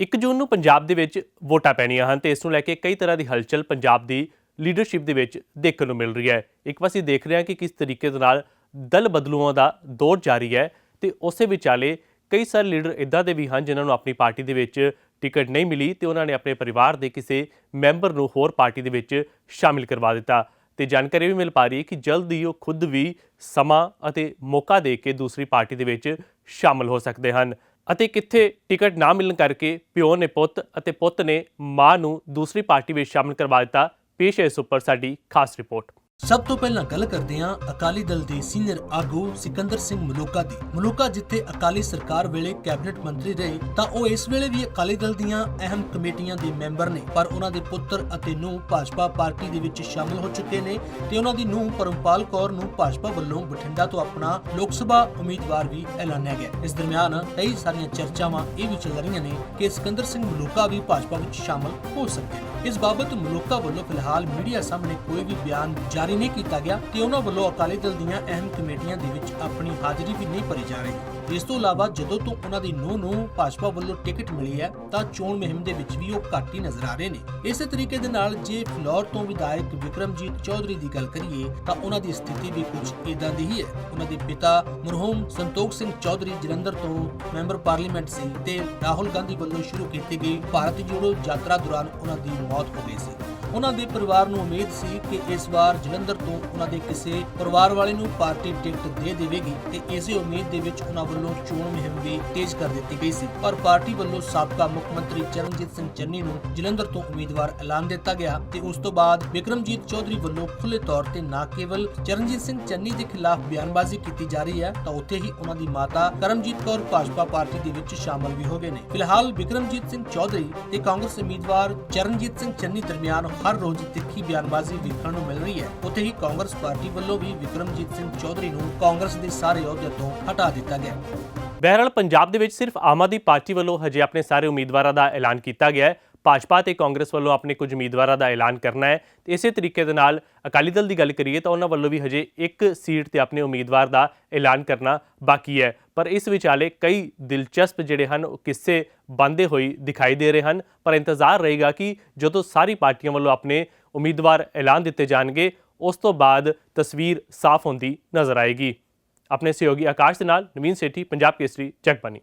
1 ਜੂਨ ਨੂੰ ਪੰਜਾਬ ਦੇ ਵਿੱਚ ਵੋਟਾਂ ਪੈਣੀਆਂ ਹਨ ਤੇ ਇਸ ਨੂੰ ਲੈ ਕੇ ਕਈ ਤਰ੍ਹਾਂ ਦੀ ਹਲਚਲ ਪੰਜਾਬ ਦੀ ਲੀਡਰਸ਼ਿਪ ਦੇ ਵਿੱਚ ਦੇਖਣ ਨੂੰ ਮਿਲ ਰਹੀ ਹੈ। ਇੱਕ ਪਾਸੇ ਦੇਖ ਰਹੇ ਹਾਂ ਕਿ ਕਿਸ ਤਰੀਕੇ ਦੇ ਨਾਲ ਦਲ ਬਦਲੂਆਂ ਦਾ ਦੌਰ ਜਾਰੀ ਹੈ ਤੇ ਉਸੇ ਵਿਚਾਲੇ ਕਈ ਸਾਰੇ ਲੀਡਰ ਇਦਾਂ ਦੇ ਵੀ ਹਨ ਜਿਨ੍ਹਾਂ ਨੂੰ ਆਪਣੀ ਪਾਰਟੀ ਦੇ ਵਿੱਚ ਟਿਕਟ ਨਹੀਂ ਮਿਲੀ ਤੇ ਉਹਨਾਂ ਨੇ ਆਪਣੇ ਪਰਿਵਾਰ ਦੇ ਕਿਸੇ ਮੈਂਬਰ ਨੂੰ ਹੋਰ ਪਾਰਟੀ ਦੇ ਵਿੱਚ ਸ਼ਾਮਿਲ ਕਰਵਾ ਦਿੱਤਾ। ਤੇ ਜਾਣਕਾਰੀ ਵੀ ਮਿਲ ਪਾ ਰਹੀ ਹੈ ਕਿ ਜਲਦ ਹੀ ਉਹ ਖੁਦ ਵੀ ਸਮਾਂ ਅਤੇ ਮੌਕਾ ਦੇ ਕੇ ਦੂਸਰੀ ਪਾਰਟੀ ਦੇ ਵਿੱਚ ਸ਼ਾਮਲ ਹੋ ਸਕਦੇ ਹਨ। ਅਤੇ ਕਿੱਥੇ ਟਿਕਟ ਨਾ ਮਿਲਣ ਕਰਕੇ ਪਿਓ ਨੇ ਪੁੱਤ ਅਤੇ ਪੁੱਤ ਨੇ ਮਾਂ ਨੂੰ ਦੂਸਰੀ ਪਾਰਟੀ ਵਿੱਚ ਸ਼ਾਮਲ ਕਰਵਾ ਦਿੱਤਾ, ਪੇਸ਼ ਹੈ ਇਸ ਉੱਪਰ ਸਾਡੀ ਖਾਸ ਰਿਪੋਰਟ। ਸਭ ਤੋਂ ਪਹਿਲਾਂ ਗੱਲ ਕਰਦੇ ਹਾਂ ਅਕਾਲੀ ਦਲ ਦੇ ਸੀਨੀਅਰ ਆਗੂ ਸਿਕੰਦਰ ਸਿੰਘ ਮਲੂਕਾ ਦੀ। ਮਲੂਕਾ ਜਿੱਥੇ ਅਕਾਲੀ ਸਰਕਾਰ ਵੇਲੇ ਕੈਬਨਿਟ ਮੰਤਰੀ ਰਹੇ, ਤਾਂ ਉਹ ਇਸ ਵੇਲੇ ਵੀ ਅਕਾਲੀ ਦਲ ਦੀਆਂ ਅਹਿਮ ਕਮੇਟੀਆਂ ਦੇ ਮੈਂਬਰ ਨੇ। ਪਰ ਉਹਨਾਂ ਦੇ ਪੁੱਤਰ ਅਤੇ ਨੂੰਹ ਭਾਜਪਾ ਪਾਰਟੀ ਦੇ ਵਿੱਚ ਸ਼ਾਮਲ ਹੋ ਚੁੱਕੇ ਨੇ ਤੇ ਉਹਨਾਂ ਦੀ ਨੂੰਹ ਪਰਮਪਾਲ ਕੌਰ ਨੂੰ ਭਾਜਪਾ ਵੱਲੋਂ ਬਠਿੰਡਾ ਤੋਂ ਆਪਣਾ ਲੋਕ ਸਭਾ ਉਮੀਦਵਾਰ ਵੀ ਐਲਾਨਿਆ ਗਿਆ। ਇਸ ਦਰਮਿਆਨ ਕਈ ਸਾਰੀਆਂ ਚਰਚਾਵਾਂ ਇਹ ਵੀ ਚੱਲ ਰਹੀਆਂ ਨੇ ਕਿ ਸਿਕੰਦਰ ਸਿੰਘ ਮਲੂਕਾ ਵੀ ਭਾਜਪਾ ਵਿੱਚ ਸ਼ਾਮਲ ਹੋ ਸਕਦੇ ਨੇ। ਇਸ ਬਾਬਤ ਮਲੂਕਾ ਵੱਲੋਂ ਫਿਲਹਾਲ ਮੀਡੀਆ ਸਾਹਮਣੇ ਕੋਈ ਵੀ ਬਿਆਨ ਜਾਰੀ ਨਹੀਂ ਕੀਤਾ ਗਿਆ ਤੇ ਉਹਨਾਂ ਵੱਲੋਂ ਅਕਾਲੀ ਦਲ ਦੀਆਂ ਅਹਿਮ ਕਮੇਟੀਆਂ ਦੇ ਵਿੱਚ ਆਪਣੀ ਹਾਜ਼ਰੀ ਵੀ ਨਹੀਂ ਭਰੀ ਜਾ ਰਹੀ। ਇਸ ਤੋਂ ਇਲਾਵਾ ਜਦੋਂ ਤੋਂ ਉਹਨਾਂ ਦੀ ਨੂੰਹ ਨੂੰ ਭਾਜਪਾ ਵੱਲੋਂ ਟਿਕਟ ਮਿਲੀ ਹੈ, ਤਾਂ ਚੋਣ ਮੁਹਿੰਮ ਦੇ ਵਿੱਚ ਵੀ ਉਹ ਘੱਟ ਹੀ ਨਜ਼ਰ ਆ ਰਹੇ ਨੇ। ਇਸੇ ਤਰੀਕੇ ਦੇ ਨਾਲ ਜੇ ਫਲੋਰ ਤੋਂ ਵਿਧਾਇਕ ਵਿਕਰਮਜੀਤ ਚੌਧਰੀ ਦੀ ਗੱਲ ਕਰੀਏ, ਤਾਂ ਉਹਨਾਂ ਦੀ ਸਥਿਤੀ ਵੀ ਕੁਝ ਇਦਾਂ ਦੀ ਹੀ ਹੈ। ਉਹਨਾਂ ਦੇ ਪਿਤਾ ਮਰਹੂਮ ਸੰਤੋਖ ਸਿੰਘ ਚੌਧਰੀ ਜਲੰਧਰ ਤੋਂ ਮੈਂਬਰ ਪਾਰਲੀਮੈਂਟ ਸੀ ਤੇ ਰਾਹੁਲ ਗਾਂਧੀ ਵੱਲੋਂ ਸ਼ੁਰੂ ਕੀਤੀ ਗਈ ਭਾਰਤ ਜੋੜੋ ਯਾਤਰਾ ਦੌਰਾਨ ਉਹਨਾਂ ਦੀ ਮੌਤ ਹੋ ਗਈ ਸੀ। ਉਹਨਾਂ ਦੇ ਪਰਿਵਾਰ ਨੂੰ ਉਮੀਦ ਸੀ ਕਿ ਇਸ ਵਾਰ ਜਲੰਧਰ ਤੋਂ ਉਹਨਾਂ ਦੇ ਕਿਸੇ ਪਰਿਵਾਰ ਵਾਲੇ ਨੂੰ ਪਾਰਟੀ ਟਿਕਟ ਦੇ ਦੇਵੇਗੀ ਤੇ ਇਸੇ ਉਮੀਦ ਦੇ ਵਿੱਚ ਉਹਨਾਂ ਵੱਲੋਂ ਚੋਣ ਮੁਹਿੰਮ ਵੀ ਤੇਜ਼ ਕਰ ਦਿੱਤੀ ਗਈ ਸੀ। ਪਰ ਪਾਰਟੀ ਵੱਲੋਂ ਸਾਬਕਾ ਮੁੱਖ ਮੰਤਰੀ ਚਰਨਜੀਤ ਸਿੰਘ ਚੰਨੀ ਨੂੰ ਜਲੰਧਰ ਤੋਂ ਉਮੀਦਵਾਰ ਐਲਾਨ ਦਿੱਤਾ ਗਿਆ ਤੇ ਉਸ ਤੋਂ ਬਾਅਦ ਵਿਕਰਮਜੀਤ ਚੌਧਰੀ ਵੱਲੋਂ ਖੁੱਲੇ ਤੌਰ ਤੇ ਨਾ ਕੇਵਲ ਚਰਨਜੀਤ ਸਿੰਘ ਚੰਨੀ ਦੇ ਖਿਲਾਫ ਬਿਆਨਬਾਜ਼ੀ ਕੀਤੀ ਜਾ ਰਹੀ ਹੈ, ਤਾਂ ਉੱਥੇ ਹੀ ਉਹਨਾਂ ਦੀ ਮਾਤਾ ਕਰਮਜੀਤ ਕੌਰ ਭਾਜਪਾ ਪਾਰਟੀ ਦੇ ਵਿੱਚ ਸ਼ਾਮਲ ਵੀ ਹੋ ਗਏ ਨੇ। ਫਿਲਹਾਲ ਵਿਕਰਮਜੀਤ ਸਿੰਘ ਚੌਧਰੀ ਤੇ ਕਾਂਗਰਸ ਉਮੀਦਵਾਰ ਚਰਨਜੀਤ ਸਿੰਘ ਚੰਨੀ ਦਰਮਿਆਨ ਹਰ ਰੋਜ਼ ਤਿੱਖੀ ਬਿਆਨਬਾਜ਼ੀ ਵੇਖਣ ਨੂੰ ਮਿਲ ਰਹੀ ਹੈ। ਉੱਥੇ ਹੀ ਕਾਂਗਰਸ ਪਾਰਟੀ ਵੱਲੋਂ ਵੀ ਵਿਕਰਮਜੀਤ ਸਿੰਘ ਚੌਧਰੀ ਨੂੰ ਕਾਂਗਰਸ ਦੇ ਸਾਰੇ ਅਹੁਦੇ ਤੋਂ ਹਟਾ ਦਿੱਤਾ ਗਿਆ। ਬਹਿਰਹਾਲ ਪੰਜਾਬ ਦੇ ਵਿੱਚ ਸਿਰਫ ਆਮ ਆਦਮੀ ਪਾਰਟੀ ਵੱਲੋਂ ਹਜੇ ਆਪਣੇ ਸਾਰੇ ਉਮੀਦਵਾਰਾਂ ਦਾ ਐਲਾਨ ਕੀਤਾ ਗਿਆ ਹੈ। ਭਾਜਪਾ ਤੇ ਕਾਂਗਰਸ ਵੱਲੋਂ ਆਪਣੇ ਕੁਝ ਉਮੀਦਵਾਰਾਂ ਦਾ ਐਲਾਨ ਕਰਨਾ ਹੈ। ਤੇ ਇਸੇ ਤਰੀਕੇ ਦੇ ਨਾਲ ਅਕਾਲੀ ਦਲ ਦੀ ਗੱਲ ਕਰੀਏ ਤਾਂ ਉਹਨਾਂ ਵੱਲੋਂ ਵੀ ਹਜੇ ਇੱਕ ਸੀਟ ਤੇ ਆਪਣੇ ਉਮੀਦਵਾਰ ਦਾ ਐਲਾਨ ਕਰਨਾ ਬਾਕੀ ਹੈ। ਪਰ ਇਸ ਵਿਚਾਲੇ ਕਈ ਦਿਲਚਸਪ ਜਿਹੜੇ ਹਨ, ਉਹ ਕਿੱਸੇ ਬੰਦੇ ਹੋਈ ਦਿਖਾਈ ਦੇ ਰਹੇ ਹਨ। ਪਰ ਇੰਤਜ਼ਾਰ ਰਹੇਗਾ ਕਿ ਜਦੋਂ ਸਾਰੀ ਪਾਰਟੀਆਂ ਵੱਲੋਂ ਆਪਣੇ ਉਮੀਦਵਾਰ ਐਲਾਨ ਦਿੱਤੇ ਜਾਣਗੇ, ਉਸ ਤੋਂ ਬਾਅਦ ਤਸਵੀਰ ਸਾਫ਼ ਹੁੰਦੀ ਨਜ਼ਰ ਆਏਗੀ। ਆਪਣੇ ਸਹਿਯੋਗੀ ਆਕਾਸ਼ ਦੇ ਨਾਲ, ਨਵੀਨ ਸੇਠੀ, ਪੰਜਾਬ ਕੇਸਰੀ ਜਗਬਾਨੀ